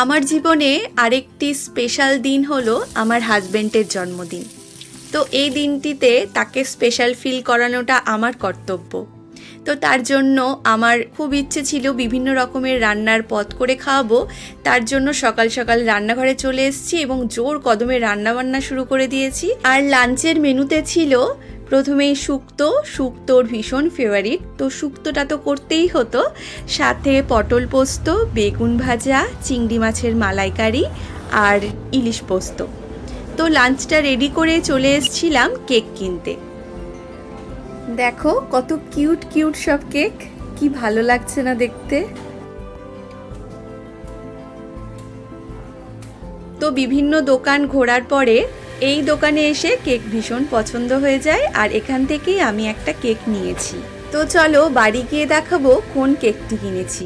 আমার জীবনে আরেকটি স্পেশাল দিন হলো আমার হাজবেন্ডের জন্মদিন। তো এই দিনটিতে তাকে স্পেশাল ফিল করানোটা আমার কর্তব্য। তো তার জন্য আমার খুব ইচ্ছে ছিল বিভিন্ন রকমের রান্নার পদ করে খাওয়াবো। তার জন্য সকাল সকাল রান্নাঘরে চলে এসেছি এবং জোর কদমে রান্না বান্না শুরু করে দিয়েছি। আর লাঞ্চের মেনুতে ছিল প্রথমেই শুক্তো শুক্তোর ভীষণ ফেভারিট তো শুক্তোটা তো করতেই হতো। সাথে পটল পোস্ত, বেগুন ভাজা, চিংড়ি মাছের মালাইকারি আর ইলিশ পোস্ত। তো লাঞ্চটা রেডি করে চলে এসেছিলাম কেক কিনতে। দেখো কত কিউট কিউট সব কেক। কি ভালো লাগছে না দেখতে। তো বিভিন্ন দোকান ঘোরার পরে এই দোকানে এসে কেক ভীষণ পছন্দ হয়ে যায়, আর এখান থেকেই আমি একটা কেক নিয়েছি। তো চলো বাড়ি গিয়ে দেখাবো কোন কেকটি কিনেছি।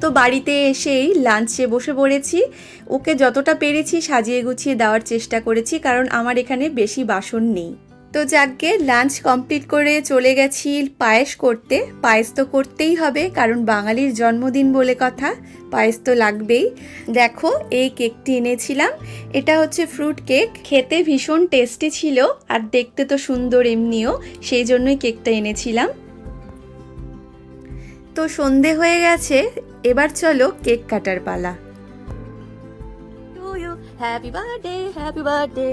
তো বাড়িতে এসেই লাঞ্চে বসে পড়েছি। ওকে যতটা পেরেছি সাজিয়ে গুছিয়ে দেওয়ার চেষ্টা করেছি, কারণ আমার এখানে বেশি বাসন নেই। তো যাকে লাঞ্চ কমপ্লিট করে চলে গেছি পায়েস করতে। পায়েস তো করতেই হবে কারণ বাঙালির জন্মদিন বলে কথা পায়েস তো লাগবেই। দেখো এই কেকটি এনেছিলাম এটা হচ্ছে ফ্রুট কেক খেতে ভীষণ টেস্টি ছিল আর দেখতে তো সুন্দর এমনিও সেই জন্যই কেকটা এনেছিলাম। তো সন্ধে হয়ে গেছে এবার চলো কেক কাটার পালা. Happy birthday, happy birthday,